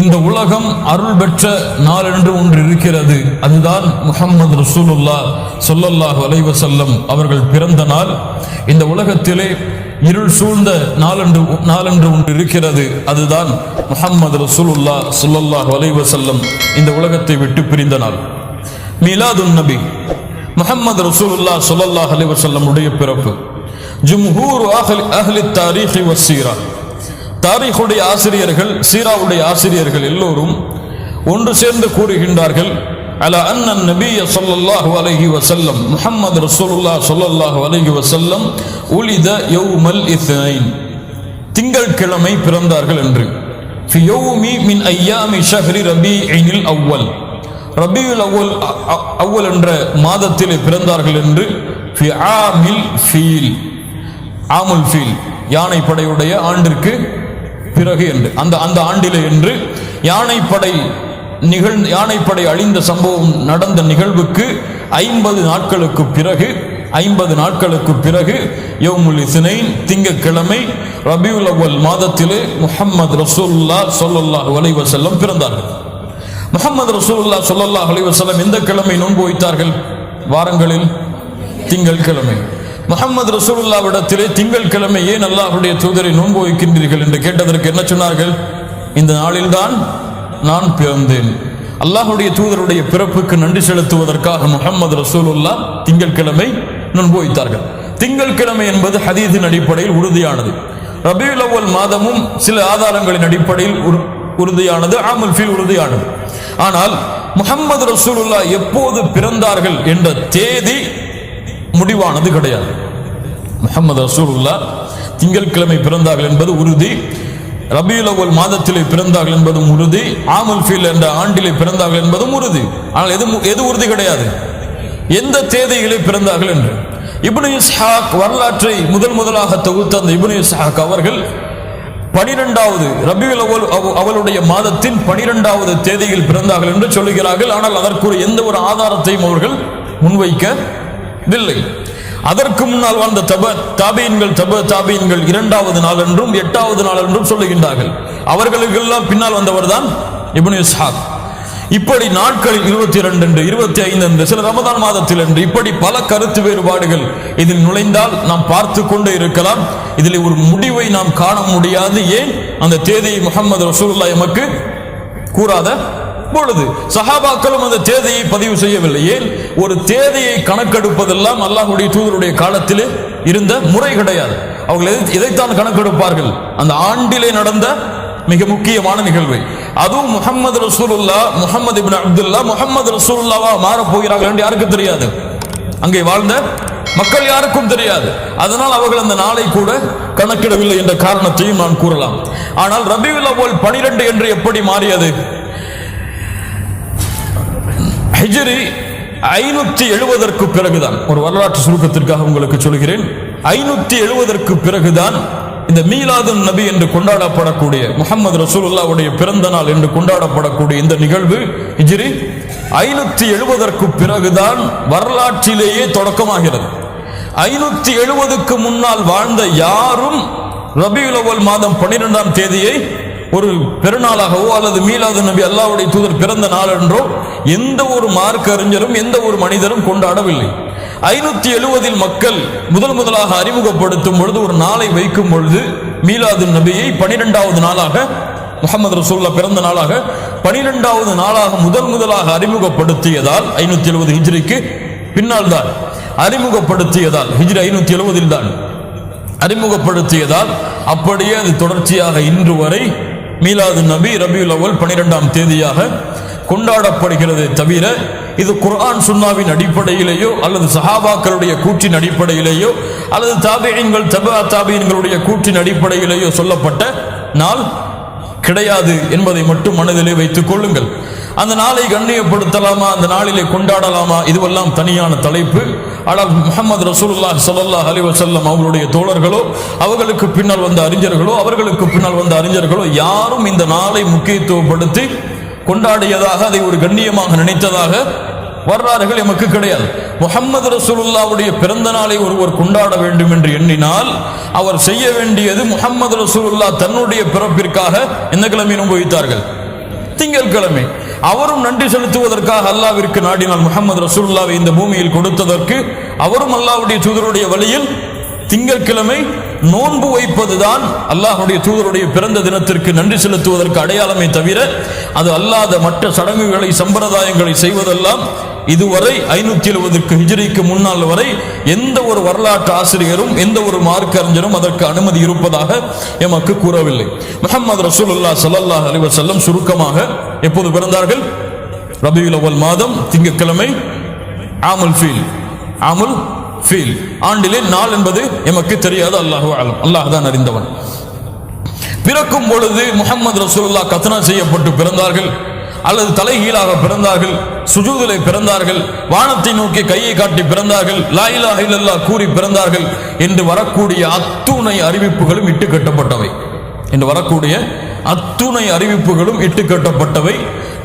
இந்த உலகம் அருள் பெற்ற நாள் என்று ஒன்று இருக்கிறது. அதுதான் முகமது ரசூலுல்லா சொல்லல்லாஹ் வலைவசல்லம் அவர்கள் பிறந்த நாள். இந்த உலகத்திலே இருள் சூழ்ந்த நாளன்று நாளன்று ஒன்று இருக்கிறது. அதுதான் முகமது ரசூலுல்லா சொல்லல்லாஹ் வலைவசல்லம் இந்த உலகத்தை விட்டு பிரிந்த நாள். மீலாதுன் நபி. முஹம்மது ரசூலுல்லா சொல்லல்லாஹ் அலைவசல்லம் உடைய பிறப்பு. ஜும்ஹூர் அஹ்லி தாரீஹி வசீரா. தாரீഖுடைய ஆசிரியர்கள் சீராவுடைய ஆசிரியர்கள் எல்லோரும் ஒன்று சேர்ந்து கூறுகின்றார்கள் அல அண்ணன் நபிய சொல்லல்லாஹு அலஹி வசல்லம் முஹம்மது ரசூலுல்லா சொல்லல்லாஹு அலஹி வசல்லம் உலித யௌமல் இஸ்னைன் திங்கட்கிழமை பிறந்தார்கள் என்று. ஃபி யௌமி மின் ஐயாமி ஷஹ்ரி ரபீஇனில் அவ்வல். ரபியுல் அவ்வல் அவ்வல் என்ற மாதத்தில் பிறந்தார்கள் என்று. ஃபி ஆமில் ஃபீல். ஆமுல் ஃபீல் யானை படையுடைய ஆண்டிற்கு பிறகு என்று அந்த அந்த ஆண்டிலே என்று யானைப்படை நிகழ் யானைப்படை அழிந்த சம்பவம் நடந்த நிகழ்வுக்கு ஐம்பது நாட்களுக்கு பிறகு ஐம்பது நாட்களுக்கு பிறகு யோமுல் இஸ்னைன் திங்கக்கிழமை ரபியுல் அவ்வல் மாதத்திலே முஹம்மது ரசூல்லா சொல்லல்லா அலைஹி பிறந்தார்கள். முகமது ரசூல்லா சொல்லல்லா அலைஹி எந்த கிழமை நோன்பு வைத்தார்கள்? வாரங்களில் திங்கள் கிழமை முகமது ரசூலுல்லாவிடத்திலே திங்கள் கிழமை ஏன் அல்லாஹுடைய தூதரை நோன்பு வைக்கின்றீர்கள் என்று கேட்டதற்கு என்ன சொன்னார்கள்? இந்த நாளில்தான் நான் பிறந்தேன். அல்லாஹுடைய தூதருடைய பிறப்புக்கு நன்றி செலுத்துவதற்காக முகமது ரசூலுல்லா திங்கட்கிழமை நோன்பு வைத்தார்கள். திங்கட்கிழமை என்பது ஹதீதின் அடிப்படையில் உறுதியானது. ரபியுல் அவ்வல் மாதமும் சில ஆதாரங்களின் அடிப்படையில் உறுதியானது ஆமுல் ஃபீல் உறுதியானது. ஆனால் முகமது ரசூலுல்லா எப்போது பிறந்தார்கள் என்ற தேதி முடிவானது கிடையாது. முகமது ரசூலுல்லா திங்கட்கிழமை பிறந்தார்கள் என்பது உறுதி. ரபியுல் அவ்வல் மாதத்திலே பிறந்தார்கள் என்பதும் உறுதி. ஆமுல் ஃபீல் என்ற ஆண்டிலே பிறந்தார்கள் என்பதும் உறுதி. ஆனால் எது எது உறுதி கிடையாது? எந்த தேதியிலே பிறந்தார்கள் என்று. இப்னு இஸ்ஹாக் வரலாற்றை முதல் முதலாக தொகுத்த அந்த இப்னு இஸ்ஹாக் அவர்கள் பனிரெண்டாவது ரபியுல் அவல் அவளுடைய மாதத்தின் பனிரெண்டாவது தேதியில் பிறந்தார்கள் என்று சொல்லுகிறார்கள். ஆனால் அதற்குரிய எந்த ஒரு ஆதாரத்தையும் அவர்கள் முன்வைக்க இல்லை அதற்கு முன்னால் வந்த தப தாபீன்கள் தப தாபீன்கள் இரண்டாவது நாள் என்றும் எட்டாவது நாள் என்றும் சொல்லுகின்றார்கள். அவர்களுக்கெல்லாம் பின்னால் வந்தவர் தான் இப்னு இஸ்ஹாக். இப்படி நாட்களில் இருபத்தி இரண்டு என்று இருபத்தி ஐந்து என்று சில ரமதான் மாதத்தில் என்று இப்படி பல கருத்து வேறுபாடுகள் இதில் நுழைந்தால் நாம் பார்த்து கொண்டே இருக்கலாம். இதில் ஒரு முடிவை நாம் காண முடியாது. ஏன்? அந்த தேதியை முகமது ரசூல்லா எமக்கு கூறாத அப்பொழுது சஹாபாக்களும் அந்த தேதியை பதிவு செய்யவில்லை. ஏன்? ஒரு தேதியை கணக்கெடுப்பதெல்லாம் அல்லாஹுடைய தூதருடைய காலத்திலே இருந்த முறை கிடையாது. அவர்கள் இதைத்தான் கணக்கெடுப்பார்கள்? அந்த ஆண்டிலே நடந்த மிக முக்கியமான நிகழ்வு. அதுவும் Muhammad Rasulullah Muhammad ibn Abdullah Mohammed ரசூலுல்லாவா மாறப் போகிறார்கள் என்று யாருக்கும் தெரியாது. அங்கே வாழ்ந்த மக்கள் யாருக்கும் தெரியாது. அதனால் அவர்கள் அந்த நாளை கூட கணக்கிடவில்லை என்ற காரணத்தையும் நான் கூறலாம். ஆனால் ரபியுல் அவ்வல் பனிரெண்டு என்று எப்படி மாறியது? ஹிஜ்ரி ஐநூத்தி எழுபதற்கு பிறகுதான். ஒரு வரலாற்று சுருக்கத்திற்காக உங்களுக்கு சொல்கிறேன். ஐநூத்தி எழுபதற்கு பிறகுதான் இந்த மீலாதுன் நபி என்று கொண்டாடப்படக்கூடிய முகமது ரசூலுல்லாவுடைய பிறந்த நாள் என்று கொண்டாடப்படக்கூடிய இந்த நிகழ்வு ஹிஜ்ரி ஐநூத்தி எழுபதற்கு பிறகுதான் வரலாற்றிலேயே தொடக்கமாகிறது. ஐநூத்தி எழுபதுக்கு முன்னால் வாழ்ந்த யாரும் ரபி மாதம் பன்னிரெண்டாம் தேதியை ஒரு பெருநாளாகவோ அல்லது மீலாது நபி அல்லாவுடைய தூதர் பிறந்த நாள் என்றோ எந்த ஒரு மார்க்க அறிஞரும் எந்த ஒரு மனிதரும் கொண்டாடவில்லை. ஐநூத்தி எழுவதில் மக்கள் முதல் முதலாக அறிமுகப்படுத்தும் பொழுது ஒரு நாளை வைக்கும் பொழுது மீலாது நபியை பனிரெண்டாவது நாளாக முகமது ரசூல்லா பிறந்த நாளாக பனிரெண்டாவது நாளாக முதல் முதலாக அறிமுகப்படுத்தியதால் ஐநூத்தி எழுபது ஹிஜ்ரிக்கு பின்னால் தான் அறிமுகப்படுத்தியதால் ஹிஜ்ரி ஐநூத்தி எழுவதில் தான் அறிமுகப்படுத்தியதால் அப்படியே அது தொடர்ச்சியாக இன்று வரை மீலாது நபி ரபியுல் அவல் பனிரெண்டாம் தேதியாக கொண்டாடப்படுகிறது தவிர இது குர்ஆன் சுன்னாவின் அடிப்படையிலேயோ அல்லது சஹாபாக்களுடைய கூற்றின் அடிப்படையிலேயோ அல்லது தாபியங்கள் தபா தாபியன்களுடைய கூற்றின் அடிப்படையிலேயோ சொல்லப்பட்ட நாள் கிடையாது என்பதை மட்டும் மனதிலே வைத்துக் கொள்ளுங்கள். அந்த நாளை கண்ணியப்படுத்தலாமா? அந்த நாளிலே கொண்டாடலாமா? இதுவெல்லாம் தனியான தலைப்பு. ஆனால் முகமது ரசூல்லா சல்லா அலி வசல்லம் அவர்களுடைய தோழர்களோ அவர்களுக்கு பின்னால் வந்த அறிஞர்களோ அவர்களுக்கு பின்னால் வந்த அறிஞர்களோ யாரும் இந்த நாளை முக்கியத்துவப்படுத்தி கொண்டாடியதாக அதை ஒரு கண்ணியமாக நினைத்ததாக வரலாறுகள் எமக்கு கிடையாது. முகமது ரசூலுல்லாவுடைய பிறந்த நாளை ஒருவர் கொண்டாட வேண்டும் என்று எண்ணினால் அவர் செய்ய வேண்டியது முகமது ரசூலுல்லா தன்னுடைய பிறப்பிற்காக எந்த கிழமை நோன்பு வைத்தார்கள் திங்கட்கிழமை. அவரும் நன்றி செலுத்துவதற்காக அல்லாவிற்கு நாடினால் முகமது ரசூல்லாவை இந்த பூமியில் கொடுத்ததற்கு அவரும் அல்லாவுடைய தூதருடைய வழியில் திங்கட்கிழமை நோன்பு வைப்பதுதான் அல்லாஹ்வுடைய தூதருடைய பிறந்த தினத்திற்கு நன்றி செலுத்துவதற்கு அடையாளமே தவிர அது அல்லாத மற்ற சடங்குகளை சம்பிரதாயங்களை செய்வதெல்லாம் இதுவரை ஐநூத்தி எழுபதுக்கு ஹிஜிரிக்கு முன்னால் வரை எந்த ஒரு வரலாற்று ஆசிரியரும் எந்த ஒரு மார்க்க அறிஞரும் அதற்கு அனுமதி இருப்பதாக எமக்கு கூறவில்லை. முகமது ரசூலுல்லாஹ் ஸல்லல்லாஹு அலைஹி வஸல்லம் சுருக்கமாக எப்போது பிறந்தார்கள்? ரபியுல் அவல் மாதம் திங்கட்கிழமை ஆமுல் ஃபீல். ஆமுல் ஃபீல். ஆண்டிலே நாள் என்பது எமக்கு தெரியாது அல்லாஹு ஆலம் அல்லாஹ் தான் அறிந்தவன். பிறக்கும் பொழுது முகமது ரசூல்லா கத்னா செய்யப்பட்டு பிறந்தார்கள். அல்லது தலைகீழாக பிறந்தார்கள் சுஜூதிலே பிறந்தார்கள் வானத்தை நோக்கி கையை காட்டி பிறந்தார்கள் லாயிலா இல்லல்லா கூறி பிறந்தார்கள் என்று வரக்கூடிய அத்துணை அறிவிப்புகளும் இட்டு கட்டப்பட்டவை. என்று வரக்கூடிய அத்துணை அறிவிப்புகளும் இட்டுக்கட்டப்பட்டவை.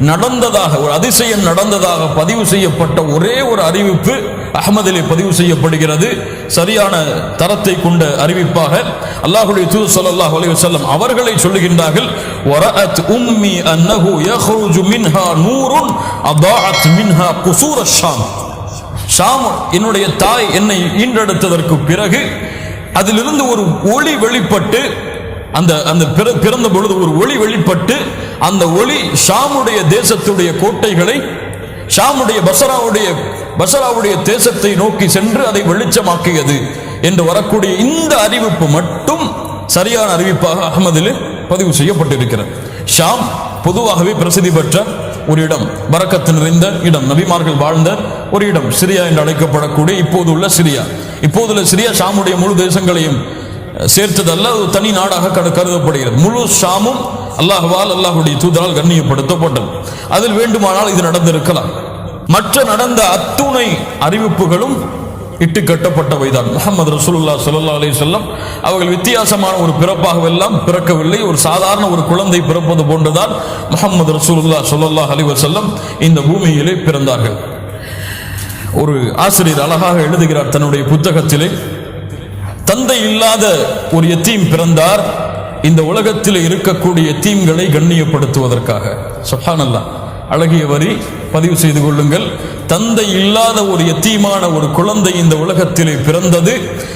நடந்ததாக ஒரு அதிசயம் நடந்ததாக பதிவு செய்யப்பட்ட ஒரே ஒரு அறிவிப்பு அகமதிலே பதிவு செய்யப்படுகிறது. சரியான தரத்தை கொண்ட அறிவிப்பாக அல்லாஹுடைய தூது சொல்லாஹ் அலி வசல்லம் அவர்களை சொல்லுகின்றார்கள் வரஅத் உம்மி அன்னஹு யஹ்ருஜு மின்ஹா நூருன் அதாஅத் மின்ஹா குசூர ஷாம். ஷாம் என்னுடைய தாய் என்னை ஈன்றெடுத்ததற்கு பிறகு அதிலிருந்து ஒரு ஒளி வெளிப்பட்டு அந்த அந்த பிற- பிறந்த பொழுது ஒரு ஒளி வெளிப்பட்டு அந்த ஒளி ஷாமுடைய தேசத்துடைய கோட்டைகளை ஷாமுடைய பசராவுடைய பசராவுடைய தேசத்தை நோக்கி சென்று அதை வெளிச்சமாக்கியது என்று வரக்கூடிய இந்த அறிவிப்பு மட்டும் சரியான அறிவிப்பாக அகமதில் பதிவு செய்யப்பட்டிருக்கிறது. ஷாம் பொதுவாகவே பிரசித்தி பெற்ற ஒரு இடம் வரக்கத்து நிறைந்த இடம் நபிமார்கள் வாழ்ந்த ஒரு இடம் சிரியா என்று அழைக்கப்படக்கூடிய இப்போது உள்ள சிரியா. இப்போதுள்ள சிரியா ஷாமுடைய முழு தேசங்களையும் சேர்த்ததல்ல அது தனி நாடாக கருதப்படுகிறது. முழு ஷாமும் அல்லாஹ்வால் அல்லாஹ்வுடைய தூதரால் கண்ணியப்படுத்தப்பட்டது. அதில் வேண்டுமானால் இது நடந்திருக்கலாம். மற்ற நடந்த அத்துணை அறிவிப்புகளும் இட்டு கட்டப்பட்டவைதான். முகமது ரசூல்லா ஸல்லல்லாஹு அலி வஸல்லம் அவர்கள் வித்தியாசமான ஒரு பிறப்பாகவெல்லாம் பிறக்கவில்லை. ஒரு சாதாரண ஒரு குழந்தை பிறப்பது போன்றுதான் முகமது ரசூலுல்லா சொல்லல்லா அலி வசல்லம் இந்த பூமியிலே பிறந்தார்கள். ஒரு ஆசிரியர் அழகாக எழுதுகிறார் தன்னுடைய புத்தகத்திலே. தந்தை இல்லாத ஒரு எத்தீம் பிறந்தார். இந்த உலகத்தில் இருக்கக்கூடிய தீம்களை கண்ணியப்படுத்துவதற்காக. சுப்ஹானல்லாஹ் அழகிய வரி. பதிவு செய்து கொள்ளுங்கள் தந்தை இல்லாத ஒரு எத்தீமான ஒரு குழந்தை இந்த உலகத்திலே பிறந்தது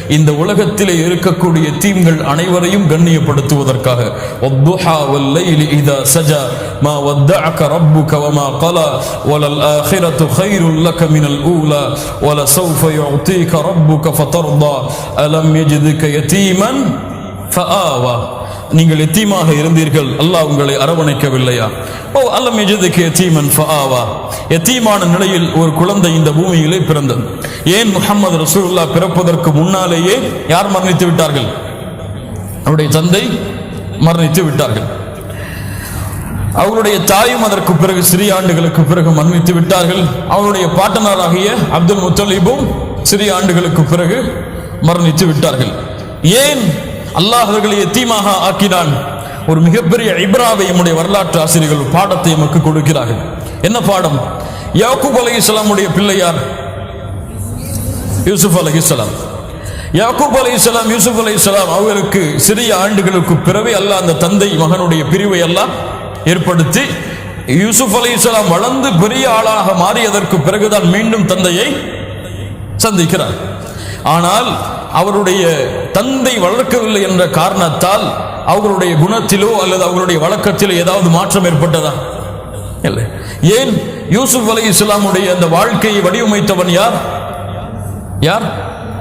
இந்த உலகத்திலே இருக்கக்கூடிய எத்தீம்கள் அனைவரையும் கண்ணியப்படுத்துவதற்காக வத்துஹா வல்லைலி இதா சஜா மா வத்தஅக ரப்புக வமா قلى وللآخرة خير لك من الأولى ولسوف يعطيك ربك فترضى ألم يجدك يتيما فآوى நீங்கள் எத்தீமாக இருந்தீர்கள்? அல்லாஹ் உங்களை அரவணைக்கவில்லையா? ஓ அல்லம் எஜதுக்கு எத்தீமன் ஃபஆவா. எத்தீமான நிலையில் ஒரு குழந்தை இந்த பூமியிலே பிறந்தது. ஏன் முஹம்மது ரசூல்லா பிறப்பதற்கு முன்னாலேயே யார் மரணித்து விட்டார்கள்? அவருடைய தந்தை மரணித்து விட்டார்கள். அவருடைய தாயும் அதற்கு பிறகு சிறிய ஆண்டுகளுக்கு பிறகு மரணித்து விட்டார்கள். அவருடைய பாட்டனாராகிய அப்துல் முத்தலீபும் சிறிய ஆண்டுகளுக்கு பிறகு மரணித்து விட்டார்கள். ஏன் அல்லாஹ் அவர்களை எத்தீமாக ஆக்கினான்? ஒரு மிகப்பெரிய இப்ராவை நம்முடைய வரலாற்று ஆசிரியர்கள் பாடத்தை நமக்கு கொடுக்கிறார்கள். என்ன பாடம்? யாக்கூப் இஸ்லாமுடைய பிள்ளையார் யூசுப் அலைஹிஸ்ஸலாம். யாக்கூப் இஸ்லாம் யூசுப் அலைஹிஸ்ஸலாம் அவர்களுக்கு சிறிய ஆண்டுகளுக்கு பிறகு அல்லாஹ் அந்த தந்தை மகனுடைய பிரிவை எல்லாம் ஏற்படுத்தி யூசுப் அலைஹிஸ்ஸலாம் வளர்ந்து பெரிய ஆளாக மாறியதற்கு பிறகுதான் மீண்டும் தந்தையை சந்திக்கிறார். ஆனால் அவருடைய தந்தை வளர்க்கவில்லை என்ற காரணத்தால் அவர்களுடைய குணத்திலோ அல்லது அவர்களுடைய வழக்கத்திலோ ஏதாவது மாற்றம் ஏற்பட்டதா? இல்லை. ஏன் யூசுப் அலி இஸ்லாமுடைய அந்த வாழ்க்கையை வடிவமைத்தவன் யார்? யார்?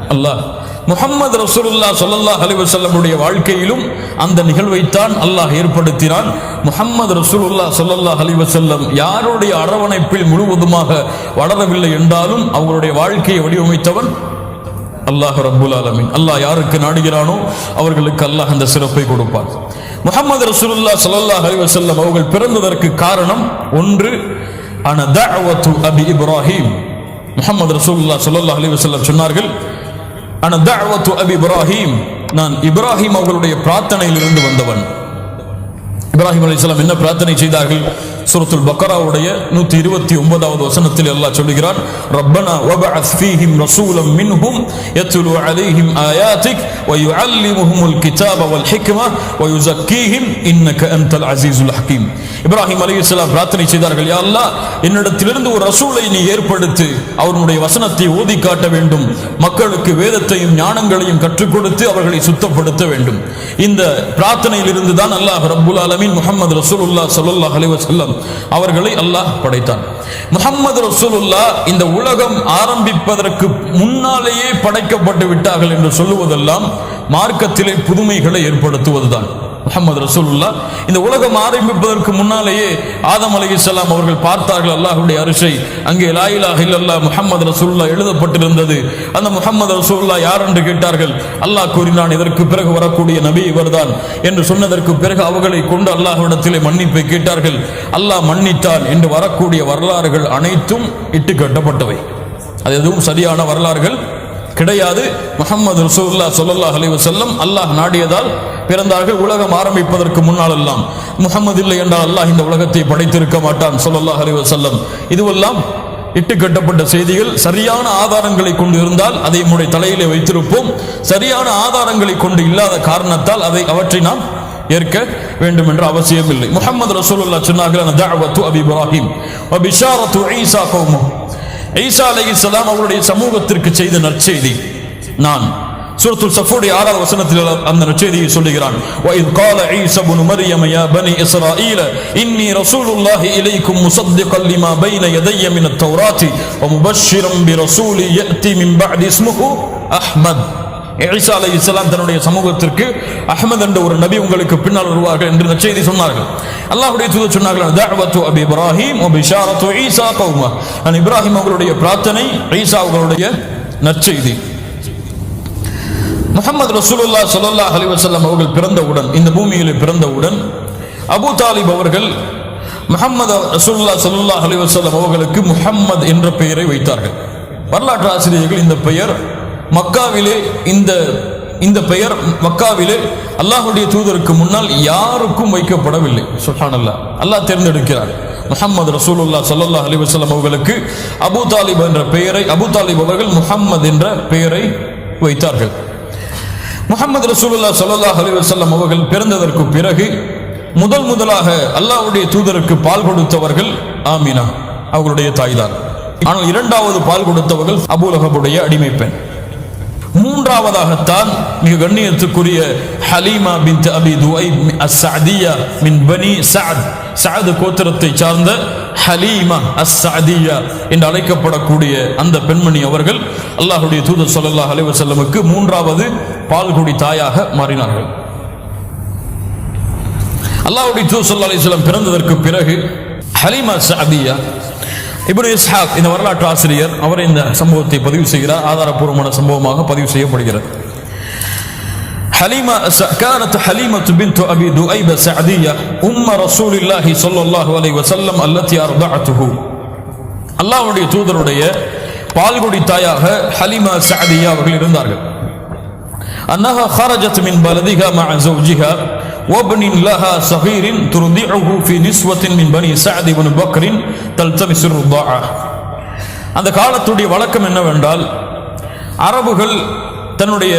அல்லாஹ். முகமது ரசூலுல்லா சொல்லல்லா அலிவசல்லமுடைய வாழ்க்கையிலும் அந்த நிகழ்வைத்தான் அல்லாஹ் ஏற்படுத்தினான். முஹம்மது ரசூலுல்லா சொல்லல்லா அலிவசல்லம் யாருடைய அரவணைப்பில் முழுவதுமாக வளரவில்லை என்றாலும் அவங்களுடைய வாழ்க்கையை வடிவமைத்தவன் அல்லாஹ் ரபுல் ஆலமின். அல்லாஹ் யாருக்கு நாடுகிறானோ அவர்களுக்கு அல்லாஹ் அந்த சிறப்பை கொடுப்பார் முகமது ரசூலுல்லா சல்லாஹ் அலைஹி வஸல்லம் அவர்கள் பிறந்ததற்கு காரணம் ஒன்று அன அபி இப்ராஹிம். முகமது ரசூலுல்லா சல்லாஹ் அலைஹி வஸல்லம் சொன்னார்கள் அன அபி இப்ராஹிம். நான் இப்ராஹிம் அவர்களுடைய பிரார்த்தனையிலிருந்து வந்தவன். இப்ராஹிம் அலைஹிஸ்ஸலாம் என்ன பிரார்த்தனை செய்தார்கள்? சுரத்துல் பக்கராவுடைய நூத்தி இருபத்தி ஒன்பதாவது வசனத்தில் எல்லாம் சொல்லுகிறார் ரப்பனா வபஅத் ஃபீஹிம் ரசூலம் மின்ஹும் யத்லு அலைஹிம் ஆயாத்திக் வயுஅல்லிமுஹுமுல் கிதாப வல் ஹிக்ம வயுஸக்கீஹிம் இன்னக அன்தல் அஸீஸுல் ஹக்கீம் இப்ராஹிம் அலைஹிஸ்ஸலாம் பிரார்த்தனை செய்தார்கள் யா அல்லாஹ் என்னிடத்திலிருந்து ஒரு ரசூலை நீ ஏற்படுத்து அவருடைய வசனத்தை ஓதி காட்ட வேண்டும். மக்களுக்கு வேதத்தையும் ஞானங்களையும் கற்றுக் கொடுத்து அவர்களை சுத்தப்படுத்த வேண்டும். இந்த பிரார்த்தனையிலிருந்து தான் அல்லாஹ் ரப்புல் ஆலமீன் முஹம்மது ரசூலுல்லாஹ் ஸல்லல்லாஹு அலைஹி வஸல்லம் அவர்களை அல்லாஹ் படைத்தான். முகமது ரசூலுல்லா இந்த உலகம் ஆரம்பிப்பதற்கு முன்னாலேயே படைக்கப்பட்டு விட்டார்கள் என்று சொல்லுவதெல்லாம் மார்க்கத்திலே புதுமைகளை ஏற்படுத்துவதுதான். முகமது ரசூலுல்லா. இந்த உலகம் ஆரம்பிப்பதற்கு முன்னாலேயே ஆதம் அலைஹிஸ்ஸலாம் அவர்கள் பார்த்தார்கள். அல்லாஹுடைய அரிசை அங்கே லா இலாஹ முகமது ரசூல்லா எழுதப்பட்டிருந்தது. அந்த முகமது ரசூல்லா யார் என்று கேட்டார்கள்? அல்லாஹ் கூறினான் இதற்கு பிறகு வரக்கூடிய நபி இவர்தான். என்று சொன்னதற்கு பிறகு அவர்களை கொண்டு அல்லாஹ்விடத்திலே மன்னிப்பை கேட்டார்கள். அல்லாஹ் மன்னித்தான் என்று வரக்கூடிய வரலாறுகள் அனைத்தும் இட்டு கட்டப்பட்டவை. அது எதுவும் சரியான வரலாறுகள் கிடையாது. முகமது ரசூல்லா சொல்லல்லா அலி வசல்லம் அல்லாஹ் நாடியதால் பிறந்தார்கள். உலகம் ஆரம்பிப்பதற்கு முன்னால் எல்லாம் முகமது இல்லை என்றால் அல்லாஹ் இந்த உலகத்தை படைத்திருக்க மாட்டான் சொல்லல்லா அலி வசல்லம் இதுவெல்லாம் இட்டு கட்டப்பட்ட செய்திகள். சரியான ஆதாரங்களை கொண்டு இருந்தால் அதை நம்முடைய தலையிலே வைத்திருப்போம். சரியான ஆதாரங்களை கொண்டு இல்லாத காரணத்தால் அதை அவற்றை நாம் ஏற்க வேண்டும் என்ற அவசியம் இல்லை முகமது ரசூலுல்லா சொன்னார்கள் "அன தஅவத்து அபி இப்ராஹிம் ஈசா கௌமுஹு ஈசா அலைஹிஸ்ஸலாம் அவருடைய சமூகத்திற்கு செய்த நற்செய்தி நான் சூரத்துல் சஃபுடைய ஆறாவது வசனத்தில் அந்த நற்செய்தியை சொல்லுகிறான் وَإِذْ قَالَ عِيسَى ابْنُ مَرْيَمَ يَا بَنِي إِسْرَائِيلَ إِنِّي رَسُولُ اللَّهِ إِلَيْكُمْ مُصَدِّقًا لِمَا بَيْنَ يَدَيَّ مِنَ التَّوْرَاةِ وَمُبَشِّرًا بِرَسُولٍ يَأْتِي مِنْ بَعْدِ اسْمُهُ أَحْمَدُ ஈசா அலை இஸ்லாம் தன்னுடைய சமூகத்திற்கு அஹமது என்ற ஒரு நபி உங்களுக்கு பின்னால் வருவார்கள் என்று இந்த செய்தி சொன்னார்கள். அல்லாஹுடைய தூதர் சொன்னார்கள் தஅவத்து அபி இப்ராஹிம் பிஷாரத்து ஈசா கௌமா. நான் இப்ராஹிம் அவர்களுடைய பிரார்த்தனை ஈசா அவர்களுடைய நற்செய்தி. முகமது ரசூலுல்லா சல்லா அலி வசல்லம் அவர்கள் பிறந்தவுடன் இந்த பூமியில் பிறந்தவுடன் அபூ தாலிப் அவர்கள் முஹம்மது ரசூல்லா சல்லா அலி வசல்லம் அவர்களுக்கு முஹம்மது என்ற பெயரை வைத்தார்கள். வரலாற்று ஆசிரியர்கள் இந்த பெயர் மக்காவிலே இந்த இந்த பெயர் மக்காவிலே அல்லாஹுடைய தூதருக்கு முன்னால் யாருக்கும் வைக்கப்படவில்லை. சுப்ஹானல்லாஹ் அல்லாஹ் தேர்ந்தெடுக்கிறார். முஹம்மது ரசூலுல்லா ஸல்லல்லாஹு அலி வஸல்லம் அவர்களுக்கு அபூ தாலிப் என்ற பெயரை அபூ தாலிப் அவர்கள் முஹம்மது என்ற பெயரை வைத்தார்கள். முகமது ரசூலுல்லா ஸல்லல்லாஹு அலி வஸல்லம் அவர்கள் பிறந்ததற்கு பிறகு முதல் முதலாக அல்லாஹ்வுடைய தூதருக்கு பால் கொடுத்தவர்கள் ஆமினா அவர்களுடைய தாய்தான். ஆனால் இரண்டாவது பால் கொடுத்தவர்கள் அபுலகபுடைய அடிமை பெண் மூன்றாவதாகத்தான் மிக கண்ணியத்துக்குரிய ஹலீமா பின் அபி துவை அஸ்ஸாதியா மின் பனி சாத் சாது கோத்திரத்தை சார்ந்த ஹலீமா அஸ்ஸஅதியா என்று அழைக்கப்படக்கூடிய அந்த பெண்மணி அவர்கள் அல்லாஹுடைய தூதர் ஸல்லல்லாஹு அலைஹி வஸல்லமுக்கு மூன்றாவது பால்குடி தாயாக மாறினார்கள். அல்லாஹுடைய தூதர் சொல்லா அலிஸ்லாம் பிறந்ததற்கு பிறகு ஹலீமா சாதியா இப்னு இஸ்ஹாக் இந்த வரலாற்று ஆசிரியர் அவர் இந்த சம்பவத்தை பதிவு செய்கிறார் ஆதாரப்பூர்வமான சம்பவமாக பதிவு செய்யப்படுகிறது حليمة كانت حليمة بنت أبي دؤيب سعدية أم رسول الله صلى الله عليه وسلم التي أرضعته அல்லாஹ்வுடைய தூதருடைய பால்குடி தாயாக ஹலிமா சஅதியா அவர்கள் இருந்தார்கள் أنها خرجت من بلدها مع زوجها وابن لها صغير ترضعه في نسوة من بني سعد بن بكر تلتمس الرضاعة அந்த காலத்துடைய வழக்கம் என்னவென்றால் அரபுகள் தன்னுடைய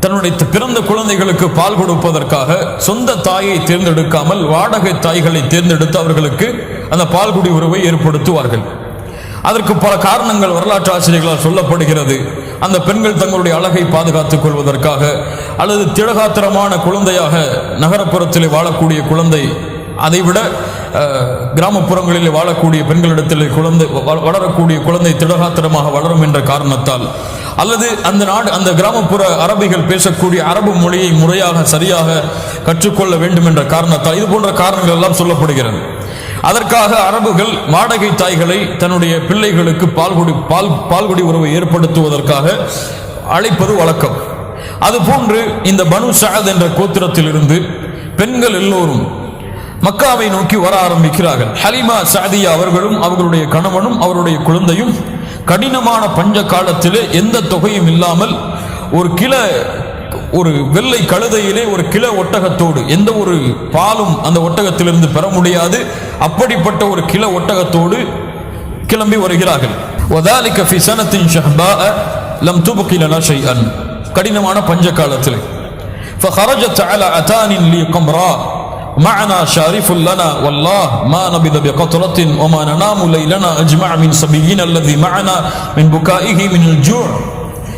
தன்னுடைய பிறந்த குழந்தைகளுக்கு பால் கொடுப்பதற்காக சொந்த தாயை தேர்ந்தெடுக்காமல் வாடகை தாய்களை தேர்ந்தெடுத்து அவர்களுக்கு அந்த பால்குடி உறவை ஏற்படுத்துவார்கள் அதற்கு பல காரணங்கள் வரலாற்று ஆசிரியர்களால் சொல்லப்படுகிறது அந்த பெண்கள் தங்களுடைய அழகை பாதுகாத்துக் கொள்வதற்காக அல்லது திடகாத்திரமான குழந்தையாக நகரப்புறத்திலே வாழக்கூடிய குழந்தை அதைவிட கிராமப்புறங்களில் வாழக்கூடிய பெண்களிடத்தில் குழந்தை வ- வளரக்கூடிய குழந்தை திடகாத்திரமாக வளரும் என்ற காரணத்தால் அல்லது அந்த நாடு அந்த கிராமப்புற அரபிகள் பேசக்கூடிய அரபு மொழியை முறையாக சரியாக கற்றுக்கொள்ள வேண்டும் என்ற காரணத்தால் இது போன்ற காரணங்கள் எல்லாம் சொல்லப்படுகிறது. அதற்காக அரபுகள் வாடகை தாய்களை தன்னுடைய பிள்ளைகளுக்கு பால்குடி பால் பால்குடி உறவை ஏற்படுத்துவதற்காக அழைப்பது வழக்கம். அதுபோன்று இந்த பனு சஅத் என்ற கோத்திரத்திலிருந்து பெண்கள் எல்லோரும் மக்காவை நோக்கி வர ஆரம்பிக்கிறார்கள். ஹலிமா சாதியா அவர்களும் அவர்களுடைய கணவனும் அவருடைய குழந்தையும் கடினமான பஞ்ச காலத்திலே எந்த தொகையும் இல்லாமல் ஒரு கிலோ ஒரு வெள்ளை கழுதையிலே ஒரு கிள ஒட்டகத்தோடு எந்த ஒரு பாலும் அந்த ஒட்டகத்திலிருந்து பெற முடியாது அப்படிப்பட்ட ஒரு கிள ஒட்டகத்தோடு கிளம்பி வருகிறார்கள் وذلك في سنة شهباء لم تبق لنا شيئا கடினமான பஞ்ச காலத்தில் فخرجت على أتان لي قمراء معنا شارف لنا والله ما نبذ بقطرة وما ننام ليلنا أجمع من سبيين الذي معنا من بكائه من الجوع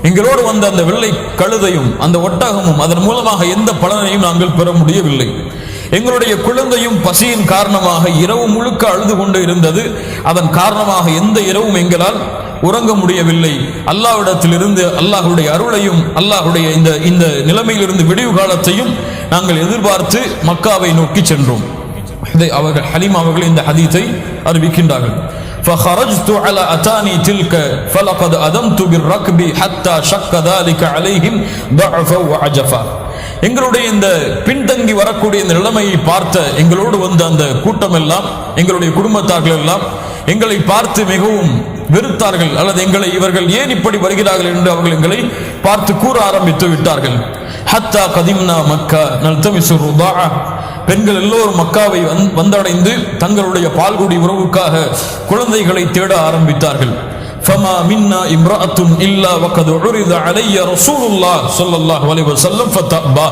எங்களோடு வந்த அந்த வெள்ளை கழுதையும் அந்த ஒட்டகமும் அதன் மூலமாக எந்த பலனையும் நாங்கள் பெற முடியவில்லை. எங்களுடைய குழந்தையும் பசியின் காரணமாக இரவு முழுக்க அழுது கொண்டு இருந்தது. அதன் காரணமாக எந்த இரவும் எங்களால் உறங்க முடியவில்லை. அல்லாவிடத்திலிருந்து அல்லாஹுடைய அருளையும் அல்லாஹுடைய இந்த இந்த நிலைமையிலிருந்து விடிவு காலத்தையும் நாங்கள் எதிர்பார்த்து மக்காவை நோக்கி சென்றோம். இதை அவர்கள் ஹலீம் அவர்கள் இந்த ஹதீத்தை அறிவிக்கின்றார்கள். فخرجت على أتاني تلك فلقد أدمت بالركب حتى شق ذلك عليهم ضعفا وعجفا எங்களுடைய இந்த பின்தங்கி வரக்கூடிய இந்த நிலைமையை பார்த்த எங்களோடு வந்த அந்த கூட்டம் எல்லாம் எங்களுடைய குடும்பத்தார்கள் எல்லாம் எங்களை பார்த்து மிகவும் வெறுத்தார்கள் அல்லது எங்களை இவர்கள் ஏன் இப்படி வருகிறார்கள் என்று அவர்கள் எங்களை பார்த்து கூற ஆரம்பித்து விட்டார்கள் ஹத்தா கதிம்னா மக்கா நல்தமிசு ருதாஅ பெண்கள் எல்லோரும் மக்காவை வந்- வந்தடைந்து தங்களுடைய பால்குடி உறவுக்காக குழந்தைகளை தேட ஆரம்பித்தார்கள் فما منا امرأة إلا وقد عرض علي رسول الله صلى الله عليه وسلم فتأبى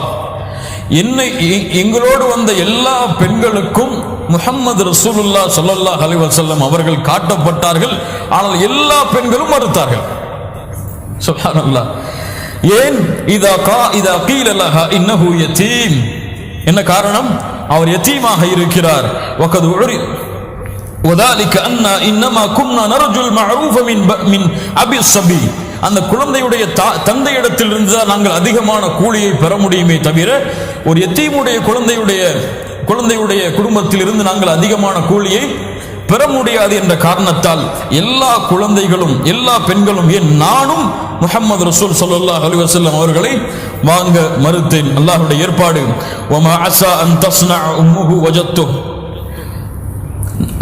என்னை எ- எங்களோடு வந்த எல்லா பெண்களுக்கும் முஹம்மது ரசூலுல்லாஹ் ஸல்லல்லாஹு அலைஹி வஸல்லம் அவர்கள் காட்டப்பட்டார்கள் ஆனால் எல்லா பெண்களும் மறுத்தார்கள் சுப்ஹானல்லாஹ் ஏன் இதா கா இதா கீல லஹா இன்னஹு யதீம் என்ன காரணம் அவர் யதீமாக இருக்கிறார் வகது உரி وذلك أن إنما كنا نرجو المعروف من ب- من أبي الصبي அந்த குழந்தையுடைய தா- தந்தையிடத்திலிருந்து தான் நாங்கள் அதிகமான கூலியை பெற முடியுமே தவிர ஒரு எத்தீமுடைய குழந்தையுடைய குழந்தையுடைய குடும்பத்திலிருந்து நாங்கள் அதிகமான கூலியை பெற முடியாது என்ற காரணத்தால் எல்லா குழந்தைகளும் எல்லா பெண்களும் ஏன் நானும் முகமது ரசூல் ஸல்லல்லாஹு அலி வசல்லம் அவர்களை வாங்க மறுத்தேன். அல்லாஹுடைய ஏற்பாடு. வமா அஸா அன் உம்முஹு வஜத்து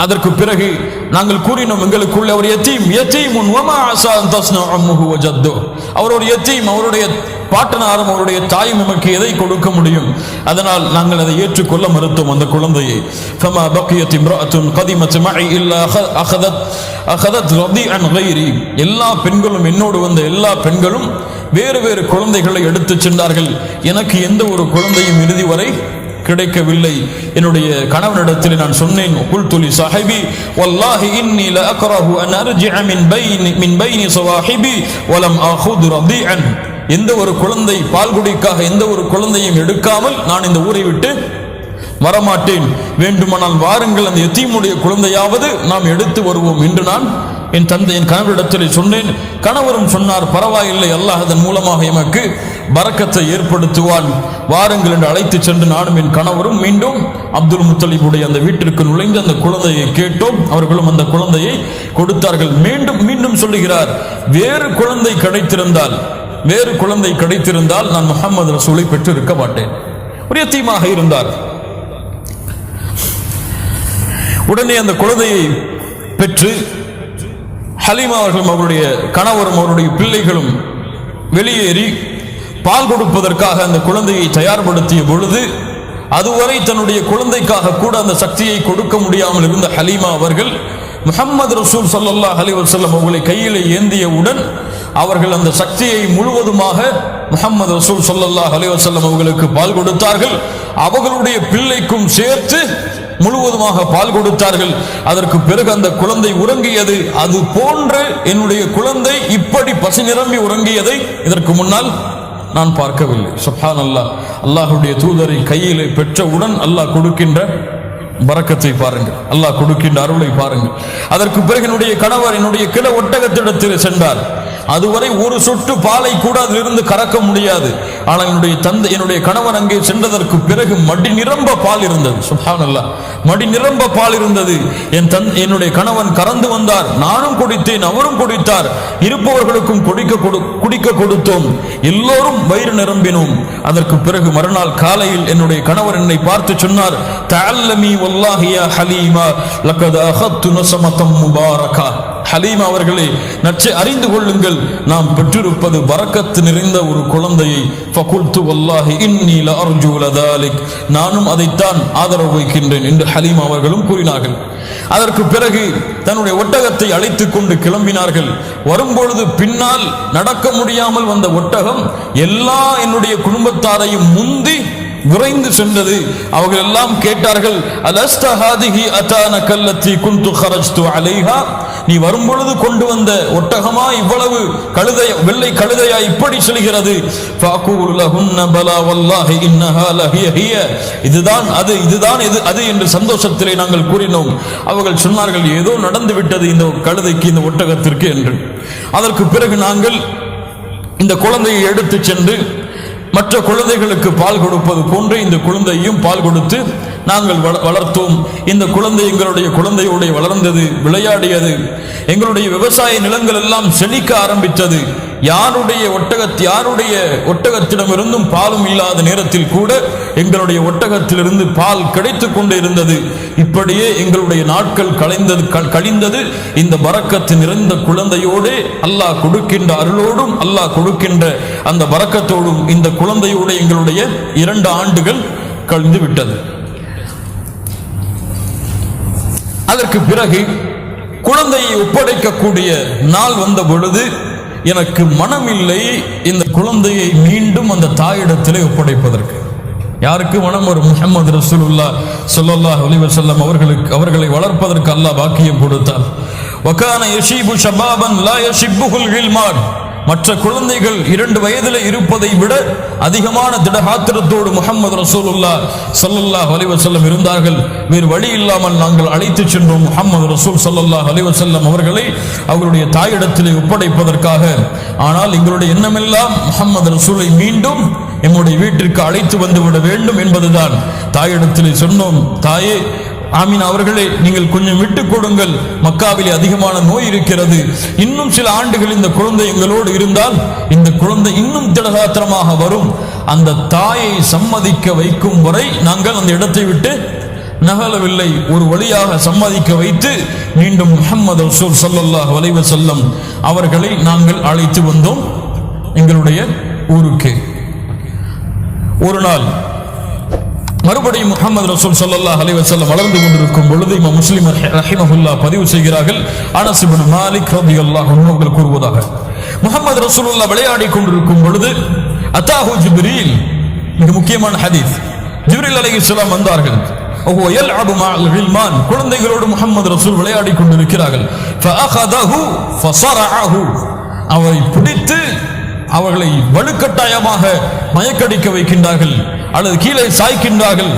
அதற்கு பிறகு நாங்கள் கூறினோம் எங்களுக்குள்ள ஒரு எத்தீம். எத்தீம் உன் ஒமா அசா அந்தஸ்னா உம்முஹு வஜத்து அவர் ஒரு எத்தீம் அவருடைய பாட்டனாரும் அவருடைய தாயும் நமக்கு எதை கொடுக்க முடியும் அதனால் நாங்கள் அதை ஏற்றுக்கொள்ள மறுத்தோம் அந்த குழந்தையை فما بقيت امرأة قدمت معي إلا أخ- أخذت أخذت رضيعا غيري எல்லா பெண்களும் என்னோடு வந்த எல்லா பெண்களும் வேறு வேறு குழந்தைகளை எடுத்துச் சென்றார்கள் எனக்கு எந்த ஒரு குழந்தையும் இறுதி வரை கிடைக்கவில்லை என்னுடைய கணவனிடத்தில் நான் சொன்னேன் குல்துலி சாஹிபி வல்லாஹி இன்னி லஅக்ரஹு அன் அர்ஜிஅ மின் பைனி மின் பைனி சவாஹிபி வலம் ஆஹுது ரதிஅன் எந்த ஒரு குழந்தை பால்குடிக்காக எந்த ஒரு குழந்தையும் எடுக்காமல் நான் இந்த ஊரை விட்டு வரமாட்டேன். வேண்டுமானால் வாருங்கள் அந்த எத்தீமுடைய குழந்தையாவது நாம் எடுத்து வருவோம் என்று நான் என் தந்தையின் கணவரிடத்தில் சொன்னேன். கணவரும் சொன்னார் பரவாயில்லை அல்லாஹ் அதன் மூலமாக எமக்கு பறக்கத்தை ஏற்படுத்துவான். வாருங்கள் என்று அழைத்து சென்று நானும் என் கணவரும் மீண்டும் அப்துல் முத்தலீபுடைய அந்த வீட்டிற்கு நுழைந்து அந்த குழந்தையை கேட்டோம். அவர்களும் அந்த குழந்தையை கொடுத்தார்கள். மீண்டும் மீண்டும் சொல்லுகிறார் வேறு குழந்தை கிடைத்திருந்தால் வேறு குழந்தை கிடைத்திருந்தால் நான் முகமது ரசூலை பெற்றிருக்க மாட்டேன். ஒரு எத்தீமாக இருந்தார். உடனே அந்த குழந்தையை பெற்று ஹலீமா அவர்களும் அவருடைய கணவரும் அவருடைய பிள்ளைகளும் வெளியேறி பால் கொடுப்பதற்காக அந்த குழந்தையை தயார்படுத்திய பொழுது அதுவரை தன்னுடைய குழந்தைக்காக கூட அந்த சக்தியை கொடுக்க முடியாமல் இருந்த ஹலீமா அவர்கள் முகமது ரசூல் சல்லா அலி வசல்லம் அவர்களை கையிலே ஏந்தியவுடன் அவர்கள் அந்த சக்தியை முழுவதுமாக முஹம்மது ரசூல் சொல்லல்லாஹ் அலைஹி அவர்களுக்கு பால் கொடுத்தார்கள். அவர்களுடைய பிள்ளைக்கும் சேர்த்து முழுவதுமாக பால் கொடுத்தார்கள். அதற்கு பிறகு அந்த குழந்தை உறங்கியது. அது போன்று என்னுடைய குழந்தை இப்படி பசி நிரம்பி உறங்கியதை இதற்கு முன்னால் நான் பார்க்கவில்லை. சுஹான் அல்லாஹ் அல்லாஹுடைய தூதரை கையிலே பெற்றவுடன் அல்லாஹ் கொடுக்கின்ற பறக்கத்தை பாருங்கள். அல்லாஹ் கொடுக்கின்ற அருளை பாருங்கள். அதற்கு பிறகு என்னுடைய கணவர் என்னுடைய கிள ஒட்டகத்திடத்தில் சென்றார். அதுவரை ஒரு சொட்டு பாலை கூட அதிலிருந்து கறக்க முடியாது. ஆனால் என்னுடைய தந்தை என்னுடைய கணவன் அங்கே சென்றதற்கு பிறகு மடி நிரம்ப பால் இருந்தது. சுப்ஹானல்லாஹ். மடி நிரம்ப பால் இருந்தது. என் தன் என்னுடைய கணவன் கறந்து வந்தார். நானும் குடித்தேன் அவரும் குடித்தார். இருப்பவர்களுக்கும் குடிக்க கொடு குடிக்க கொடுத்தோம். எல்லோரும் வயிறு நிரம்பினோம். அதற்கு பிறகு மறுநாள் காலையில் என்னுடைய கணவர் என்னை பார்த்து சொன்னார் தஅல்லமி வல்லாஹியா ஹலீமா லக்கத் அஹத்து நஸமத்தம் முபாரகா. ஹலீம் அவர்களே நச்சை அறிந்து கொள்ளுங்கள். நாம் பெற்றிருப்பது வரக்கத்து நிறைந்த ஒரு குழந்தையை. ஃபகுல்து வல்லாஹி இன்னி லஅர்ஜு லதாலிக். நானும் அதைத்தான் ஆதரவு வைக்கின்றேன் என்று ஹலீம் அவர்களும் கூறினார்கள். அதற்கு பிறகு தன்னுடைய ஒட்டகத்தை அழைத்து கொண்டு கிளம்பினார்கள். வரும்பொழுது பின்னால் நடக்க முடியாமல் வந்த ஒட்டகம் எல்லா என்னுடைய குடும்பத்தாரையும் முந்தி விரைந்து சென்றது. அவர்கள் எல்லாம் கேட்டார்கள் அலஸ்த அதான கல்லத்தி குந்து ஹரஜ்து அலைஹா? நீ வரும்பொழுது கொண்டு வந்த ஒட்டகமா இவ்வளவு கழுதை வெள்ளை கழுதையா இப்படி செல்கிறது? இதுதான் அது இதுதான் இது அது என்று சந்தோஷத்திலே நாங்கள் கூறினோம். அவர்கள் சொன்னார்கள் ஏதோ நடந்து விட்டது இந்த கழுதைக்கு இந்த ஒட்டகத்திற்கு என்று. அதற்கு பிறகு நாங்கள் இந்த குழந்தையை எடுத்து சென்று மற்ற குழந்தைகளுக்கு பால் கொடுப்பது போன்று இந்த குழந்தையும் பால் கொடுத்து நாங்கள் வள- வளர்த்தோம். இந்த குழந்தை எங்களுடைய குழந்தையுடைய வளர்ந்தது விளையாடியது. எங்களுடைய விவசாய நிலங்கள் எல்லாம் செழிக்க ஆரம்பித்தது. யாருடைய ஒட்டகத் யாருடைய ஒட்டகத்திடமிருந்தும் பாலும் இல்லாத நேரத்தில் கூட எங்களுடைய ஒட்டகத்திலிருந்து பால் கிடைத்து கொண்டு இருந்தது. இப்படியே எங்களுடைய நாட்கள் கலைந்தது க- கழிந்தது. இந்த பறக்கத்து நிறைந்த குழந்தையோடு அல்லாஹ் கொடுக்கின்ற அருளோடும் அல்லாஹ் கொடுக்கின்ற அந்த பறக்கத்தோடும் இந்த குழந்தையோடு எங்களுடைய இரண்டு ஆண்டுகள் கழிந்து விட்டது. அதற்கு பிறகு குழந்தையை ஒப்படைக்கக்கூடிய நாள் வந்த பொழுது எனக்கு மனமில்லை. இந்த குழந்தையை மீண்டும் அந்த தாயிடத்திலே ஒப்படைப்பதற்கு. யாருக்கு மனம் ஒரு முகமது ரசூலுல்லா சொல்லல்லா அலைஹி செல்லம் அவர்களுக்கு அவர்களை வளர்ப்பதற்கு அல்லாஹ் பாக்கியம் கொடுத்தார். வகான யஷீபு ஷபாபன் லா யஷிப்புல் கில்மான் மற்ற குழந்தைகள் இரண்டு வயதில் இருப்பதை விட அதிகமான திடகாத்திரத்தோடு முகமது ரசூலுல்லா சல்லல்லா அலிவசல்லம் இருந்தார்கள். வேறு வழி இல்லாமல் நாங்கள் அழைத்து சென்றோம் முகமது ரசூல் சல்லல்லா அலிவசல்லம் அவர்களை அவர்களுடைய தாயிடத்திலே ஒப்படைப்பதற்காக. ஆனால் எங்களுடைய எண்ணமெல்லாம் முகமது ரசூலை மீண்டும் எங்களுடைய வீட்டிற்கு அழைத்து வந்து விட வேண்டும் என்பதுதான். தாயிடத்திலே சொன்னோம் தாயே ஆமீன். அவர்களே நீங்கள் கொஞ்சம் விட்டு கொடுங்கள். மக்காவிலே அதிகமான நோய் இருக்கிறது. இன்னும் சில ஆண்டுகள் இந்த குழந்தை எங்களோடு இருந்தால் இந்த குழந்தை இன்னும் திடகாத்திரமாக வரும். அந்த தாயை சம்மதிக்க வைக்கும் வரை நாங்கள் அந்த இடத்தை விட்டு நகலவில்லை. ஒரு வழியாக சம்மதிக்க வைத்து மீண்டும் முகமது ரசூல் சல்லாஹ் வலைவ செல்லம் அவர்களை நாங்கள் அழைத்து வந்தோம். எங்களுடைய ஊருக்கு. ஒரு நாள் மறுபடியும் முகமது ரசூல் சல்லா அலிவசல்ல வளர்ந்து கொண்டிருக்கும் பொழுது இம்மா முஸ்லிம் ரஹிமஹுல்லா பதிவு செய்கிறார்கள். அனசுபின் மாலிக் ரபி அல்லாஹ் அவர்கள் கூறுவதாக. முகமது ரசூலுல்லா விளையாடி கொண்டிருக்கும் பொழுது அத்தாஹு ஜிப்ரீல் மிக முக்கியமான ஹதீஸ். ஜிப்ரீல் அலி இஸ்லாம் வந்தார்கள். குழந்தைகளோடு முகமது ரசூல் விளையாடி கொண்டிருக்கிறார்கள். அவரை பிடித்து அவர்களை வலுக்கட்டாயமாக மயக்கடிக்க வைக்கின்றார்கள் அல்லது கீழே சாய்க்கின்றார்கள்.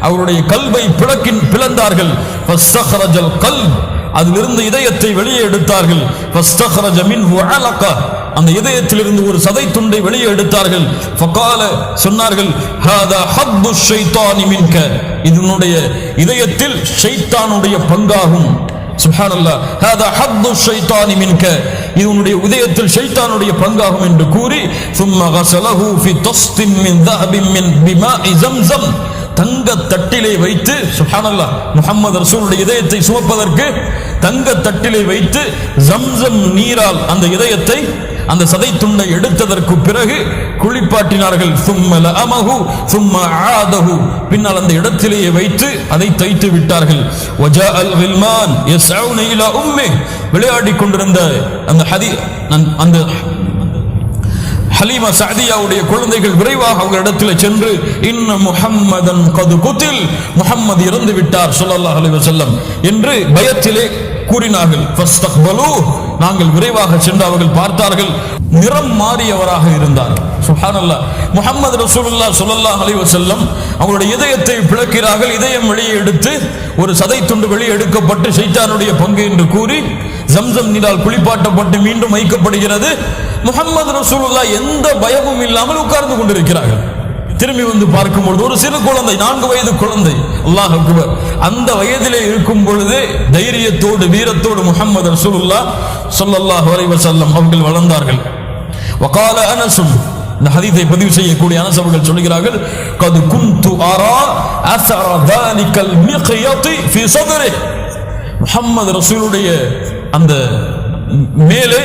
அவருடைய கல்வை பிளக்கின் பிளந்தார்கள். கல் அதிலிருந்து இதயத்தை வெளியே எடுத்தார்கள். அந்த இதயத்தில் இருந்து ஒரு சதை துண்டை வெளியே எடுத்தார்கள். சொன்னார்கள் இதனுடைய இதயத்தில் ஷைத்தானுடைய பங்காகும். சுஹானல்லா. ஹாதா ஹத்து ஷைத்தானி மின்க. இது உன்னுடைய உதயத்தில் ஷைத்தானுடைய பங்காகும் என்று கூறி சும்மா கசலஹு ஃபி தஸ்திம் மின் தஹபிம் மின் பிமா இசம்சம் தங்க தட்டிலே வைத்து சுஹானல்லா முகமது ரசூலுடைய இதயத்தை சுமப்பதற்கு தங்க தட்டிலே வைத்து ஜம்சம் நீரால் அந்த இதயத்தை அந்த சதை துண்டை எடுத்ததற்கு பிறகு குளிப்பாட்டினார்கள் சும்மல அமகு சும்ம ஆதகு பின்னால் அந்த இடத்திலேயே வைத்து அதை தைத்து விட்டார்கள். வஜா அல் வில்மான் எஸ் உம்மே விளையாடி கொண்டிருந்த அந்த ஹதி அந்த ஹலீமா சாதியாவுடைய குழந்தைகள் விரைவாக அவங்க இடத்துல சென்று இன்ன முஹம்மதன் கது குத்தில் முஹம்மது இறந்து விட்டார் சொல்லல்லாஹ் அலி வசல்லம் என்று பயத்திலே கூறினார்கள் நாங்கள் விரைவாக சென்று அவர்கள் பார்த்தார்கள் நிறம் மாறியவராக இருந்தார். சுஹானல்லா. முகமது ரசூலுல்லாஹ் சுல்லா அலி வசல்லம் அவருடைய இதயத்தை பிளக்கிறார்கள் இதயம் வெளியே எடுத்து ஒரு சதை துண்டு வெளியே எடுக்கப்பட்டு சைத்தானுடைய பங்கு என்று கூறி ஜம்சம் நீரால் குளிப்பாட்டப்பட்டு மீண்டும் வைக்கப்படுகிறது. முகமது ரசூலுல்லா எந்த பயமும் இல்லாமல் உட்கார்ந்து கொண்டிருக்கிறார்கள். திரும்பி வந்து பார்க்கும் பொழுது ஒரு சிறு குழந்தை நான்கு வயது குழந்தை அல்லாஹ் அக்பர். அந்த வயதிலே இருக்கும் பொழுது தைரியத்தோடு வீரத்தோடு முகமது ரசூலுல்லா சொல்லல்லாஹ் வரைவ செல்லம் அவர்கள் வளர்ந்தார்கள். வகால அனசும் இந்த ஹதீத்தை பதிவு செய்யக்கூடிய அனஸ் அவர்கள் சொல்கிறார்கள் கது குந்து ஆரா அசர தாலிக்கல் மிக்யதி ஃபி சதரி முஹம்மது ரசூலுடைய அந்த மேலே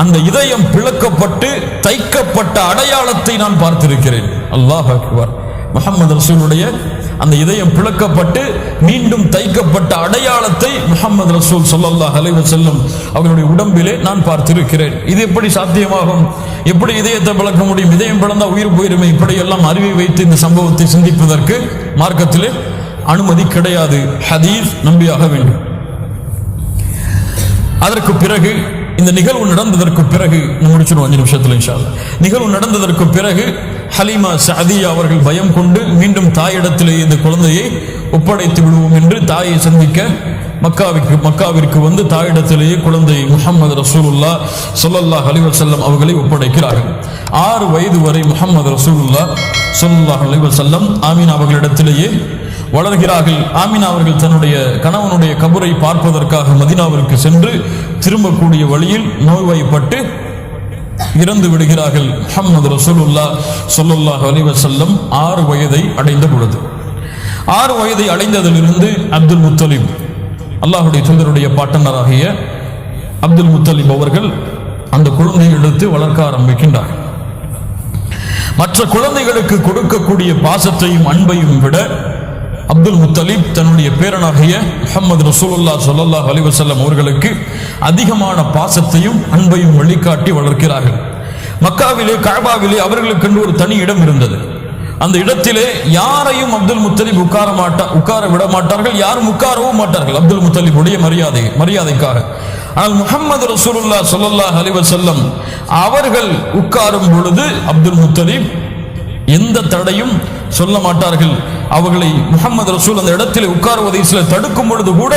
அந்த இதயம் பிளக்கப்பட்டு தைக்கப்பட்ட அடையாளத்தை நான் பார்த்திருக்கிறேன். அல்லாஹ் அக்பர். முகமது ரசூலுடைய அந்த இதயம் பிளக்கப்பட்டு மீண்டும் தைக்கப்பட்ட அடையாளத்தை முகமது ரசூல் சொல்லல்லாஹ் அலைஹி செல்லும் அவர்களுடைய உடம்பிலே நான் பார்த்திருக்கிறேன். இது எப்படி சாத்தியமாகும்? எப்படி இதயத்தை பிளக்க முடியும்? இதயம் பிளந்தா உயிர் போயிருமே? இப்படி எல்லாம் அறிவை வைத்து இந்த சம்பவத்தை சிந்திப்பதற்கு மார்க்கத்திலே அனுமதி கிடையாது. ஹதீஸ் நம்பியாக வேண்டும். அதற்கு பிறகு இந்த நிகழ்வு நடந்ததற்கு பிறகு முடிச்சிடும் அஞ்சு நிமிஷத்தில் இன்ஷா நிகழ்வு நடந்ததற்கு பிறகு ஹலீமா சஅதியா அவர்கள் பயம் கொண்டு மீண்டும் தாயிடத்திலே இந்த குழந்தையை ஒப்படைத்து விடுவோம் என்று தாயை சந்திக்க மக்காவிற்கு மக்காவிற்கு வந்து தாயிடத்திலேயே குழந்தை முகமது ரசூலுல்லா ஸல்லல்லாஹு அலைஹி செல்லம் அவர்களை ஒப்படைக்கிறார்கள். ஆறு வயது வரை முகமது ரசூலுல்லா ஸல்லல்லாஹு அலைஹி செல்லம் ஆமீன் அவர்களிடத்திலேயே வளர்கிறார்கள். ஆமினா அவர்கள் தன்னுடைய கணவனுடைய கபரை பார்ப்பதற்காக மதினாவிற்கு சென்று திரும்பக்கூடிய வழியில் நோய்வாய்ப்பட்டு இறந்து விடுகிறார்கள். முகமது ரசூலுல்லா சொல்லுல்லாஹ் அலிவசல்லம் ஆறு வயதை அடைந்த பொழுது. ஆறு வயதை அடைந்ததிலிருந்து அப்துல் முத்தலிம் அல்லாஹுடைய தூதருடைய பாட்டனராகிய அப்துல் முத்தலிம் அவர்கள் அந்த குழந்தையை எடுத்து வளர்க்க ஆரம்பிக்கின்றார். மற்ற குழந்தைகளுக்கு கொடுக்கக்கூடிய பாசத்தையும் அன்பையும் விட அப்துல் முத்தலீப் தன்னுடைய பேரனாகிய முகமது ரசூலுல்லா சொல்லல்லாஹ் அலிவசல்லம் அவர்களுக்கு அதிகமான பாசத்தையும் அன்பையும் வழிகாட்டி வளர்க்கிறார்கள். மக்காவிலே கஅபாவிலே அவர்களுக்கென்று ஒரு தனி இடம் இருந்தது. அந்த இடத்திலே யாரையும் அப்துல் முத்தலிப் உட்கார மாட்டா உட்கார விட மாட்டார்கள் யாரும் உட்காரவும் மாட்டார்கள் அப்துல் முத்தலிபுடைய மரியாதை மரியாதைக்காக. ஆனால் முகமது ரசூலுல்லா சொல்லல்லாஹ் அலிவசல்லம் அவர்கள் உட்காரும் பொழுது அப்துல் முத்தலீப் எந்த தடையும் சொல்ல மாட்டார்கள். அவர்களை முகமது ரசூல் அந்த இடத்தில் உட்காருவதை சிலர் தடுக்கும் பொழுது கூட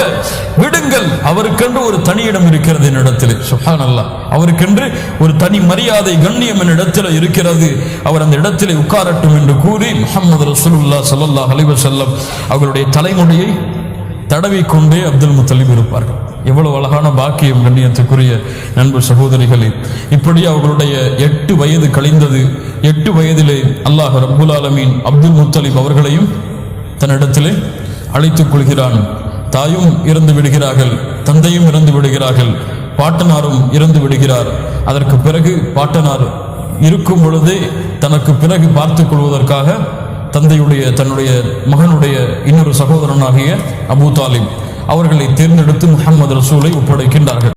விடுங்கள் அவருக்கென்று ஒரு தனி இடம் இருக்கிறது என்னிடத்தில். சுஹான் அல்லாஹ் அவருக்கென்று ஒரு தனி மரியாதை கண்ணியம் என்னிடத்தில் இருக்கிறது. அவர் அந்த இடத்தில் உட்காரட்டும் என்று கூறி முகமது ரசூலுல்லா சல்லா அலிவசல்லம் அவர்களுடைய தலைமுடியை தடவிக்கொண்டே அப்துல் முத்தலிப் இருப்பார்கள். எவ்வளவு அழகான பாக்கியம் கண்ணியத்துக்குரிய நண்பு சகோதரிகளே. இப்படி அவர்களுடைய எட்டு வயது கழிந்தது எட்டு வயதிலே அல்லாஹ் ரபுல் ஆலமீன் அப்துல் முத்தலிப் அவர்களையும் தன்னிடத்திலே அழைத்துக் கொள்கிறான். தாயும் இறந்து விடுகிறார்கள் தந்தையும் இறந்து விடுகிறார்கள் பாட்டனாரும் இறந்து விடுகிறார். அதற்கு பிறகு பாட்டனார் இருக்கும் பொழுதே தனக்கு பிறகு பார்த்துக் கொள்வதற்காக தந்தையுடைய தன்னுடைய மகனுடைய இன்னொரு சகோதரனாகிய அபூ தாலிப் அவர்களை தேர்ந்தெடுத்து முகமது ரசூலை ஒப்படைக்கின்றார்கள்.